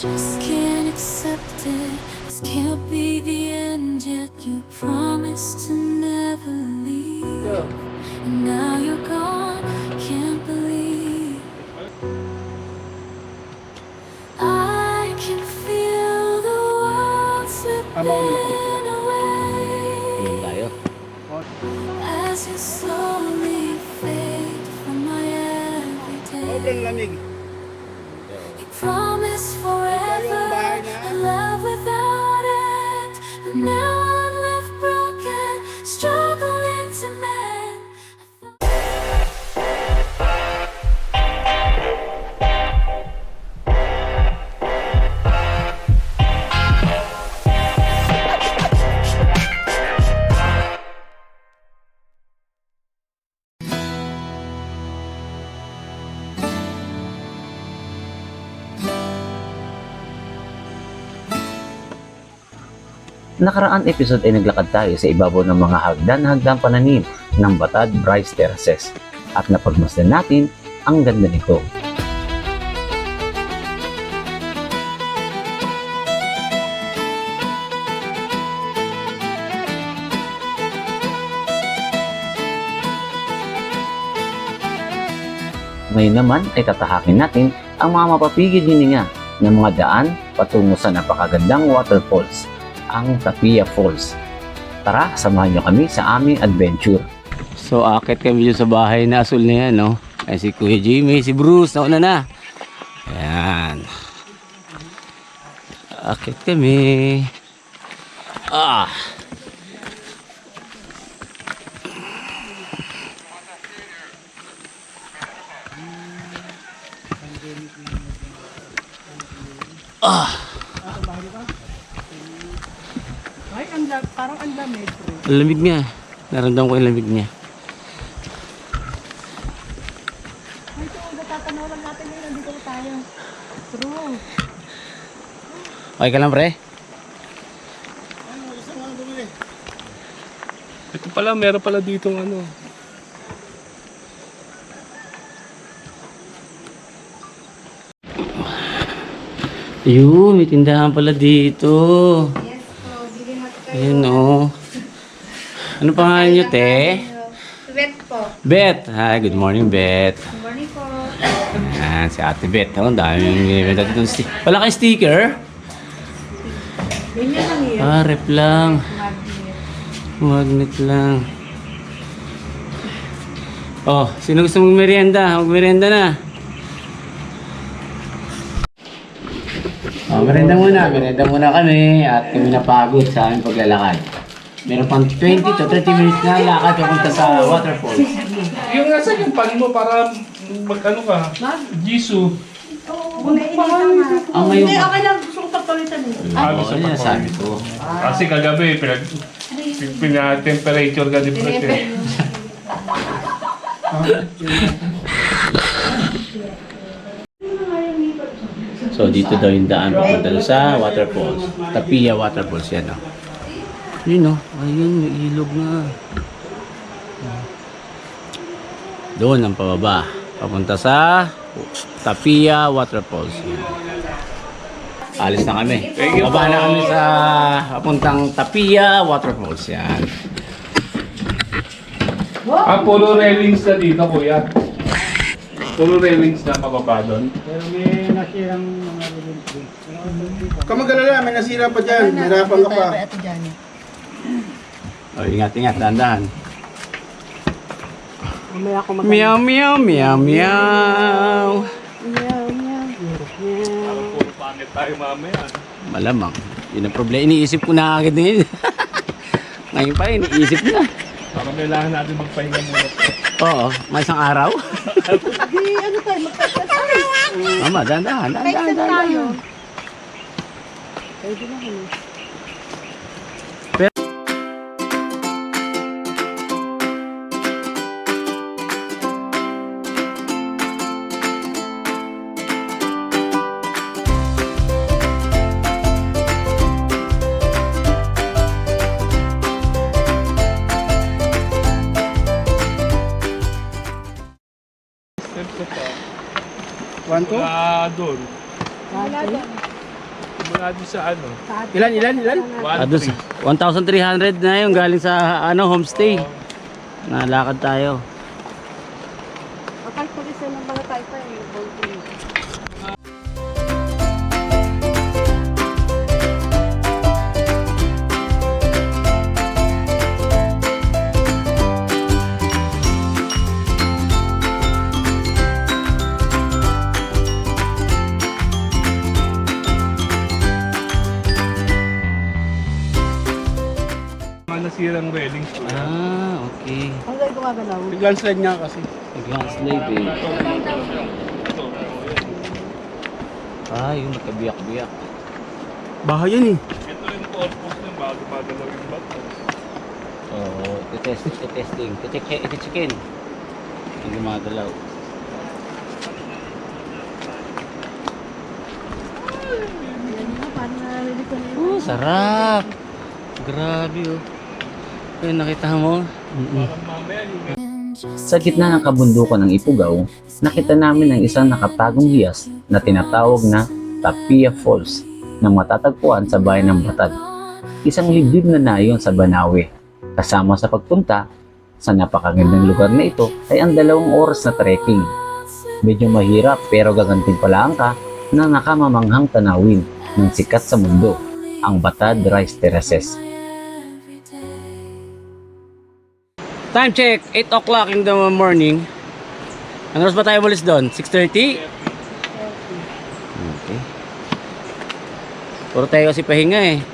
just can't accept it. This can't be the end yet. You promised to never leave. And now you're gone. Can't believe. I can feel the world slipping away as you slowly fade from my everyday. You promise forever now Nakaraan episode ay naglakad tayo sa ibabaw ng mga hagdan-hagdan pananim ng Batad Bryce Terraces at napagmasdan natin ang ganda nito. Ngayon naman ay tatahakin natin ang mga mapapigil hininga ng mga daan patungo sa napakagandang waterfalls, ang Tapia Falls. Tara, samahan niyo kami sa aming adventure. So, akit kami dito sa bahay na asul na yan, no? Ay, si Kuya Jimmy, si Bruce, nauna na. Ayan. Akit kami. Ah! Ay, ang la- parang ang lamig. Ang lamig niya. Naramdaman ko yung lamig niya. Ay, ito, natatanaw lang natin ngayon. Nandito na tayo. True. Okay ka lang, pre? Ito pala, meron pala dito ano. Yun, may tindahan pala dito. Ayun, oh. Ano pangalan niyo, te? Wet po. Beth. Hi, good morning, Beth. Good morning po. Ayan, si Ate Beth. Oh, ang daming binibenta dito. Wala kayong sticker? Ganyan lang yun. Ah, rep lang. Magnet lang. Oh, sino gusto mong merienda? Mag-merienda na. Oh, merienda muna. Merienda muna kami at kami napagod sa aming paglalakad. Meron pang 20 to 30 minutes na lakad papunta sa waterfalls. Yung nasa yung pan mo para mag-ano ka. Jisoo. Ang ngayon, Hindi, okay lang. Gusto ko pagpalitan yun ang pagpapalito? sabi ko. Kasi kagabi, pinag, pina-temperature ka din eh. So dito daw yung daan papunta doon sa waterfalls. Tapia Waterfalls yan oh. Yun oh. Ayun, may ilog na. Doon ang pababa. Papunta sa Tapia Waterfalls. Yan. Alis na kami. Baba na kami sa papuntang Tapia Waterfalls. Yan. Ah, puro railings na dito, kuya. Puro railings na pababa doon. Kamagalala, may nasira pa dyan. Hirapan ka pa. Dyan. Oh, ingat, ingat. Dahan-dahan. Mamaya ako mag- Meow, meow, meow, meow. Puro pangit tayo mamaya. Malamang. Yun ang problema. Iniisip ko na agad ngayon. Ngayon pa, iniisip na. Parang kailangan natin magpahinga muna. Oo, may isang araw. Di, ano tayo, magpapalitan tayo. Mama, dahan-dahan, dahan-dahan. Tayo. dahan-dahan. Na kami. Step ko pa. One, two. Ah, Wala doon. Sa ano. Ilan, ilan, ilan? One, Ah, doon three. sa 1,300 na yun galing sa ano homestay. Nalakad tayo. Nasirang railings. Ah, okay. Ang gano'y gumagalaw. Landslide nga kasi. Nag-translate eh. Ah, yung nagkabiyak-biyak. Bahay yan eh. Ito yung purpose ng bago magalaw yung bato. Oo, titest, titesting, titik- itichikin. Yung gumagalaw. Oh, sarap. Grabe oh. Ayun, nakita mo? Sa gitna ng kabundukan ng Ipugaw, nakita namin ang isang nakatagong hiyas na tinatawag na Tapia Falls na matatagpuan sa bayan ng Batad. Isang liblib na nayon sa Banawe. Kasama sa pagpunta sa napakagandang lugar na ito ay ang dalawang oras na trekking. Medyo mahirap pero gagantimpalaan ka na nakamamanghang tanawin ng sikat sa mundo, ang Batad Rice Terraces. Time check, 8 o'clock in the morning. Ano oras ba tayo umalis doon? 6.30? Okay. Puro tayo kasi pahinga eh.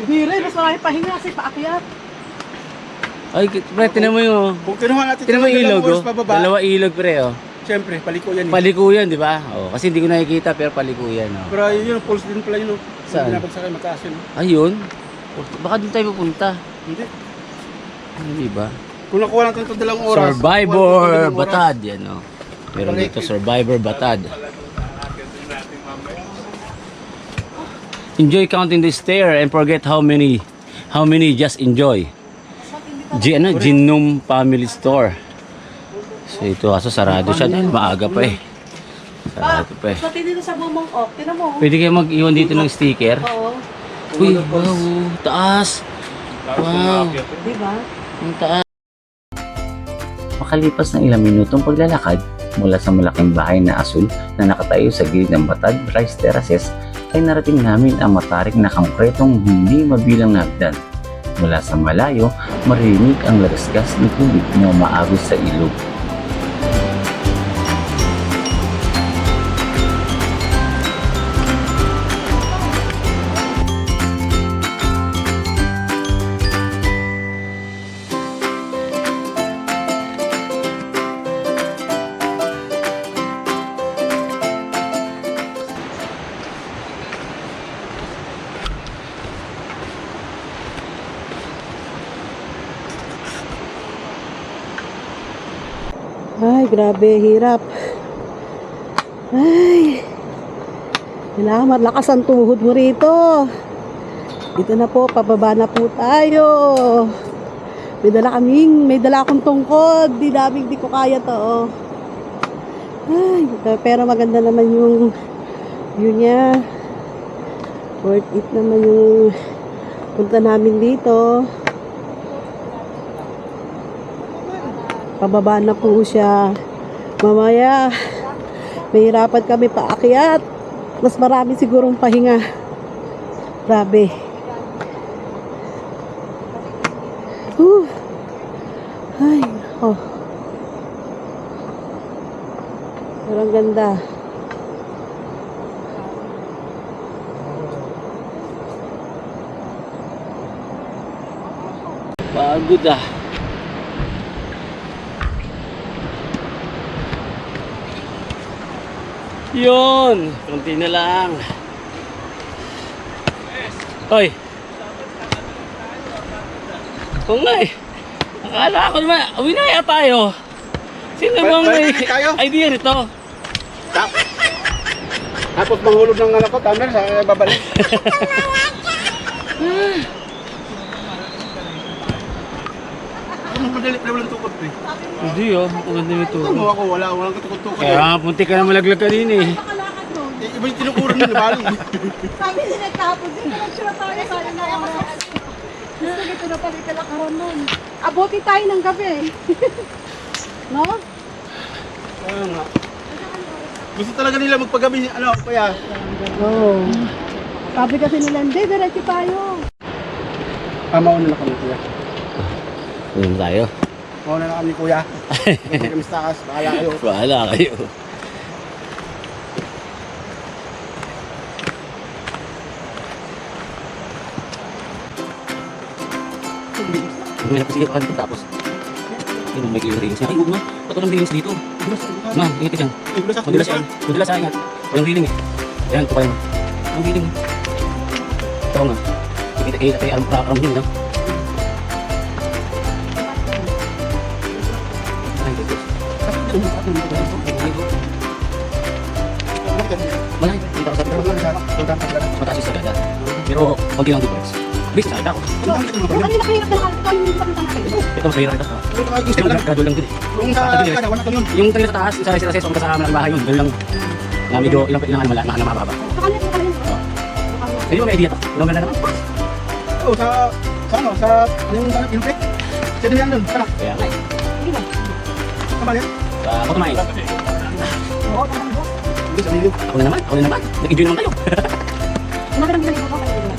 Hindi rin, mas marami pahinga kasi paakyat. Ay, pre, tinan mo yung... Kung kinuha natin Tinan mo yung ilog, oh. Dalawa ilog, pre, oh. Siyempre, paliko yan eh. Paliko yan, di ba? Oh, kasi hindi ko nakikita, pero paliko yan, oh. Pero yun, yung pulse din pala yun. oh. Saan? Yung Binabagsak mataas yun. oh. Ayun. Baka doon tayo pupunta. Hindi. Hindi ba? Kung nakuha natin ito dalawang oras. Survivor dalawang oras. Batad, yan, oh. Meron dito, Survivor Batad. Enjoy counting the stair and forget how many, how many just enjoy. G, ano, Genome Family Store. So ito kaso sarado siya dahil maaga pa eh. Sarado pa eh. Pati dito sa bumong ok, tinan mo. Pwede kayo mag-iwan dito ng sticker. Oo, Uy, wow, taas. Wow, di ba? ang taas. Makalipas ng ilang minutong paglalakad mula sa malaking bahay na asul na nakatayo sa gilid ng Batad Rice Terraces ay narating namin ang matarik na konkretong hindi mabilang na hagdan. Mula sa malayo, marinig ang lagasgas ng tubig na umaagos sa ilog. Grabe, hirap. Ay, kailangan malakas ang tuhod mo rito. Dito na po, pababa na po tayo. May dala kaming, may dala akong tungkod. Di daming di ko kaya to. oh. Ay, pero maganda naman yung view niya. Worth it naman yung punta namin dito. Pababa na po siya. Mamaya, mahirapan kami paakyat. Mas marami sigurong pahinga. Grabe. Whew. Ay, oh. Pero ang ganda. Pagod ah. Yun! Kunti na lang. Hoy! Oo nga eh. Akala ko naman, uwi na kaya tayo. Sino bang may na tayo. idea nito? Tapos manghulog ng anak ko, tunnel, sa babalik. madali pala walang tukod eh. Hindi oh, maganda yung. Ito mo ako, wala, walang katukod-tukod Kaya eh. nga, punti ka na malaglag ka din eh. Nakalakad doon. Eh, Iba yung tinukuran nila, bali. Sabi nila tapos, hindi na sila tayo sa na oras. Gusto nito na pala italakaran nun. Abuti tayo ng gabi. no? Kaya nga. Gusto talaga nila magpagabi, ano, kaya. Oo. Sabi kasi nila, hindi, diretso tayo. Ah, mauna na kami, kuya. Doon tayo. Mauna na kami, kuya. Hindi kami sa takas, bahala kayo. Bahala kayo. May napasigaw ka dito tapos. Yun, may rings. Ay, huwag na. Ba't walang rings dito? Ma, ingat ka dyan. Madulas yan. Madulas yan, ingat. Walang reeling eh. Ayan, pa yun. Walang reeling eh. Ito nga. Kita kita kayo ang program Malay, dito ako sa mataas yung sagada. Pero, konti lang difference. Bis, nakita ko. Yung kanina kahirap na hindi. Ito, mahirap ito. Pero, gado lang din eh. Kung sa kada, wala ka yun. Yung kanina sa taas, yung sa residences, yung kasama ng bahay yun, doon lang. Na medyo, ilang, ilang ano, mala, na, na mababa. Sa sa. Hindi mo may idea to. Ilang ganda naman. Oo, sa, sa ano, sa, yung, yung fake. Sa diyan doon, sana. Kaya nga eh. Tama yan. Sa Kotumay. Hindi, sa video. Ako na naman, ako na naman. Nag-enjoy naman kayo.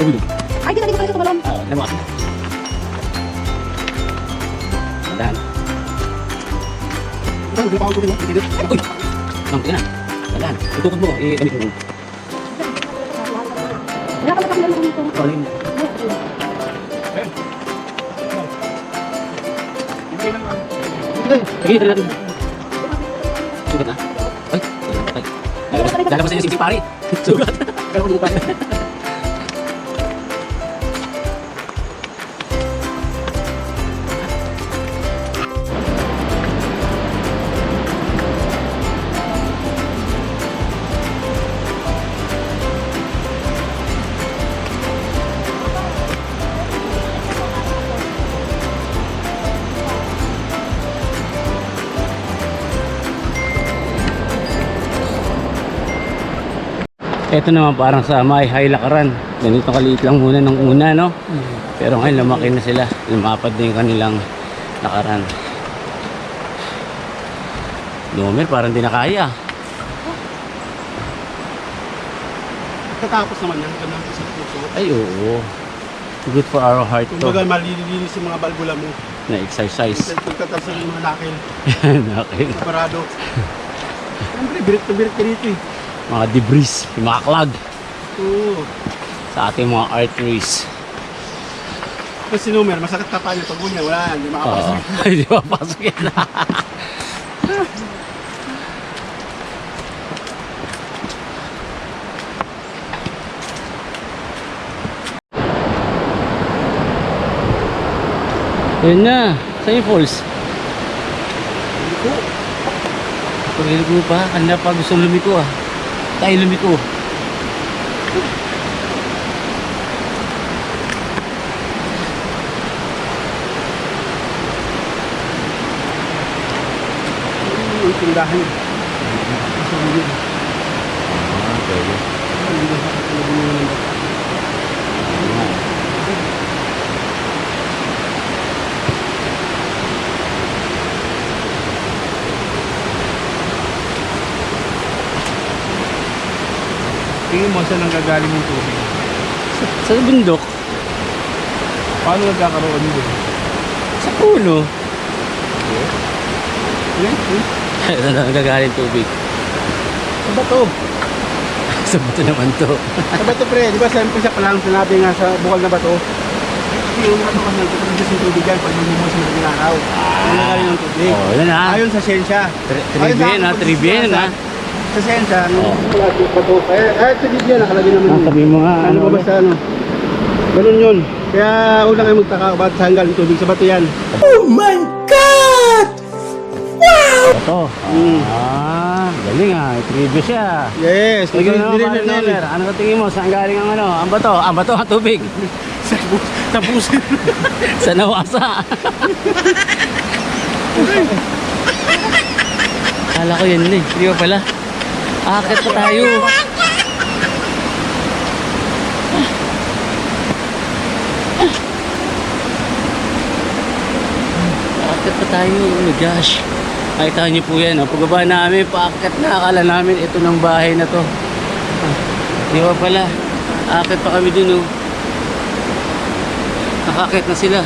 Tubig. Ay, di na dito pala sa tumalon. Ah, alam mo kasi. Dahan. Ito, hindi pa ako. Hindi, Uy! Ma'am, tingnan. Dahan. Itukod mo, i-gamit mo. Wala ka kami dito. Ito, alin. Sige, tala natin. Sugat na. Ay, ay. Lalabas, na yung sisi pare. Sugat. Kaya mo Ito naman parang sa may high lakaran. Ganito kaliit lang muna nung una, no? Pero ngayon lumaki na sila. Lumapad na yung kanilang lakaran. Lumer, parang di na kaya. Tatapos naman yan. Ganun sa puso. Ay, oo. Good for our heart to. Kumbaga, malilinis yung mga balbula mo. Na exercise. Pagtatalsal yung mga nakil. Nakil. Parado. Siyempre, birit na birit ka dito eh. Mga debris, yung mga Oo. sa ating mga arteries. Kasi numer, masakit pa niya. Pag ganyan, wala yan. Hindi Oo. makapasok. Ay, di ba pasok yan? Yun na. Yung falls? Pag-ilgo pa. Kanina pa gusto lumiko ah. Tayo lumiko. Yung tindahan. Ah, Tingin mo saan ang gagaling yung tubig? Sa bundok, Paano nagkakaroon doon? sa puno. Yan, yan. Saan ang gagaling tubig? Sa bato. sa bato naman to. Sa bato pre, di ba siyempre siya palang sinabi nga sa bukal na bato. Yung bato kasi nagpaproduce yung tubig yan pag lumumos yung madaling araw. Yung nagaling ng tubig. Oh, yun na. Ayon sa siyensya. Tri- sa Trivia na, trivia na. Siyensya, ano, Oh. wala yung bato. Kaya, kaya sa Biblia nakalagay naman yun. sabi mo nga, Ano ba basta ano? Ganun yun. Kaya una kayo magtaka ba't saan galing tubig sa bato yan. Bato. Mm. Ah, galing ah. Trivia siya. Yes, Ikaw naman, pare nire- Nomer. Ano ka tingin mo? Saan galing ang ano? Ang bato? Ang bato, ang tubig. Sa, bus, sa puso. Sa nawasa. Kala ko yan eh. Di ba pala? Akit pa tayo. Akit pa tayo. Oh my gosh. Nakita niyo po yan. Oh. Pagbaba namin, paakit na. Akala namin ito ng bahay na to. Ah, Di ba pala? Akit pa kami dun oh. Nakakit na sila.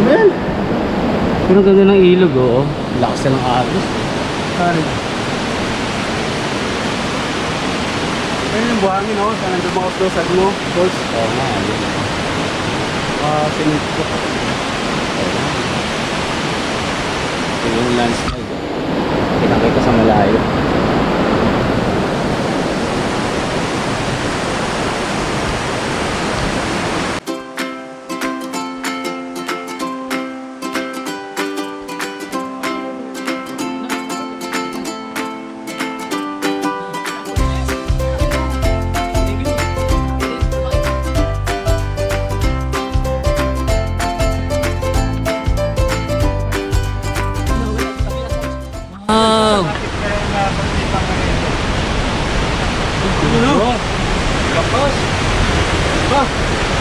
Well, pero ang ganda ng ilog, oo. Lakas na ng agos. Sorry. Ayun yung buhangin, no? Sa nandun mga upload sa mo, balls. Oo nga, ayun. Ah, sinit ko. Ito yung landslide. Pinakita sa malayo. Ba,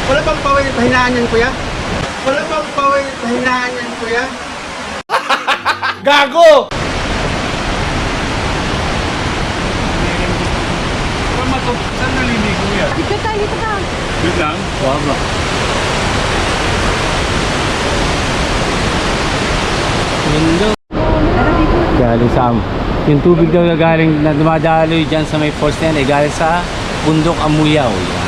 wala bang pawin at pahinaan yan, kuya? Wala bang pawin at pahinaan yan, kuya? Gago! Tama to. Saan naliligo yan? Dito ka, dito ka. Yun lang? Ganda. Galing sa yung tubig daw na galing na dumadaloy dyan sa may falls na yan ay galing sa bundok Amuyaw. Yan.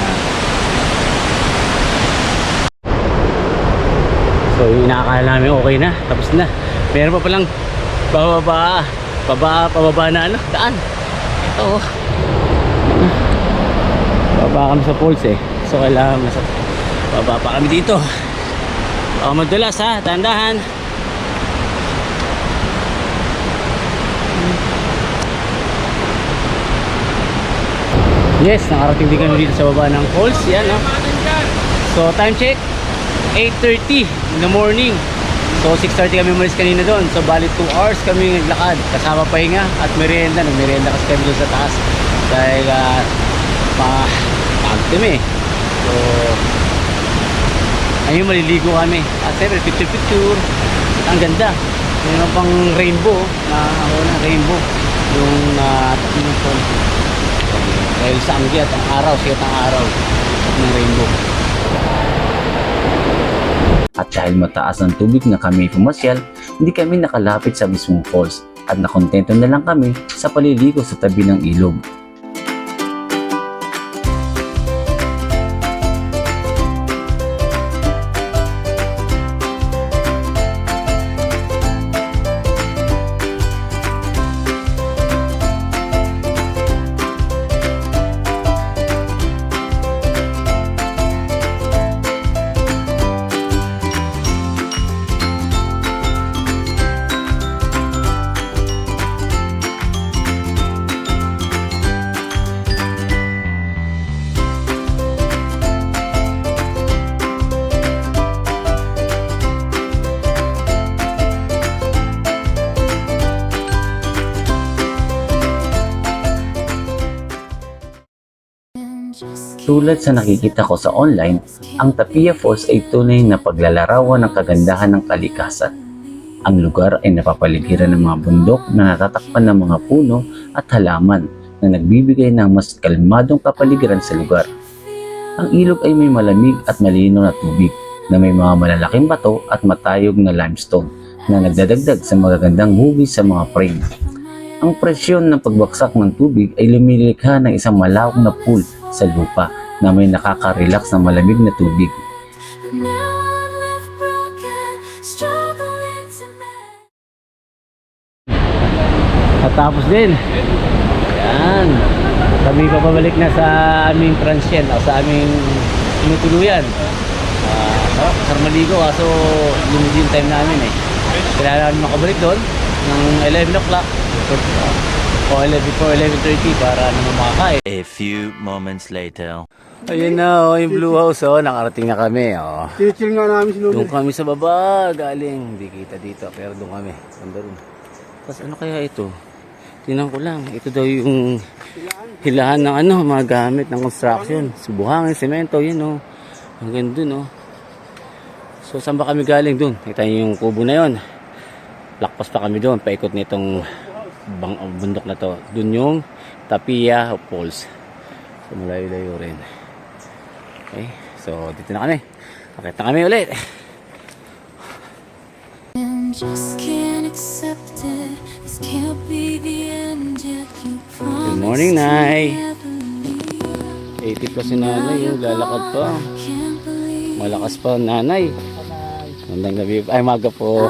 So yung inaakala namin okay na, tapos na. Meron pa palang bababa, pababa, pababa na ano, daan. Ito. oh. Baba kami sa falls eh. So kailangan nasa baba pa kami dito. O madulas ha, tandahan. Yes, nakarating din kami dito sa baba ng falls. Yan no. So time check, 8.30 in the morning. So 6.30 kami umalis kanina doon. So bali 2 hours kami naglakad. Kasama pahinga at merienda. Nagmerienda kasi kami doon sa taas. Dahil uh, pa pagod kami. So ayun maliligo kami. At siyempre picture picture. Ang ganda. Mayroon pang rainbow. Na ako na rainbow. Yung uh. Dahil sa angyat ang araw, siya ang araw ng rainbow. At dahil mataas ang tubig na kami pumasyal, hindi kami nakalapit sa mismong falls at nakontento na lang kami sa paliligo sa tabi ng ilog. Tulad sa nakikita ko sa online, ang Tapia Falls ay tunay na paglalarawan ng kagandahan ng kalikasan. Ang lugar ay napapaligiran ng mga bundok na natatakpan ng mga puno at halaman na nagbibigay ng mas kalmadong kapaligiran sa lugar. Ang ilog ay may malamig at malinaw na tubig na may mga malalaking bato at matayog na limestone na nagdadagdag sa magagandang hugis sa mga frame. Ang presyon ng pagbaksak ng tubig ay lumilikha ng isang malawak na pool sa lupa na may nakaka-relax na malamig na tubig. At tapos din. Yan. Kami papabalik na sa aming transient o sa aming tinutuluyan. Uh, sarap, sarap maligo kaso limited yung time namin eh. Kailangan namin makabalik doon ng 11 o'clock. O 11 before 11.30 para naman makakain. A few moments later. Ayun na, oh, yung Blue House, oh. Nakarating na kami, oh. Chill nga namin si Lolo. Doon kami sa baba, galing. Hindi kita dito, pero doon kami. Rin. Tapos ano kaya ito? Tinan ko lang. Ito daw yung hilahan ng ano, mga gamit ng construction. Subuhangin, semento, yun oh. Hanggang dun oh. So saan ba kami galing dun? Kita niyo yung kubo na yon. Lakpas pa kami doon, paikot nitong bang, bundok na to. Dun yung Tapia Falls. So malayo-layo rin. Okay, so dito na kami. Akit na kami ulit. Promised morning, Nay. never leave. 80 plus si nanay, yung lalakad pa. Malakas pa nanay. Magandang gabi. Ay, maga po.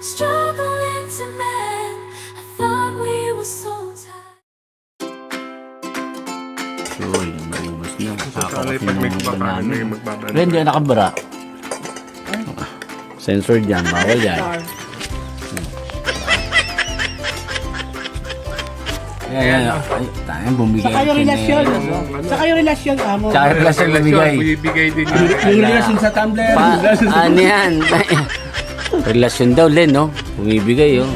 Struggling to mend. I thought we were so tied. Uy, naubos na. Sanay pag may kumakain, may magbabalik. Ren, di ka nakabara. Sensor dyan, bawal yan. Ayan, ayan. Ay, tayo, bumigay. Saka yung relasyon. Saka yung relasyon, amo. Saka yung relasyon bumigay. Bibigay din yun. Yung relasyon sa Tumblr. Ano yan? relasyon daw, Len, no? Bumibigay, oh.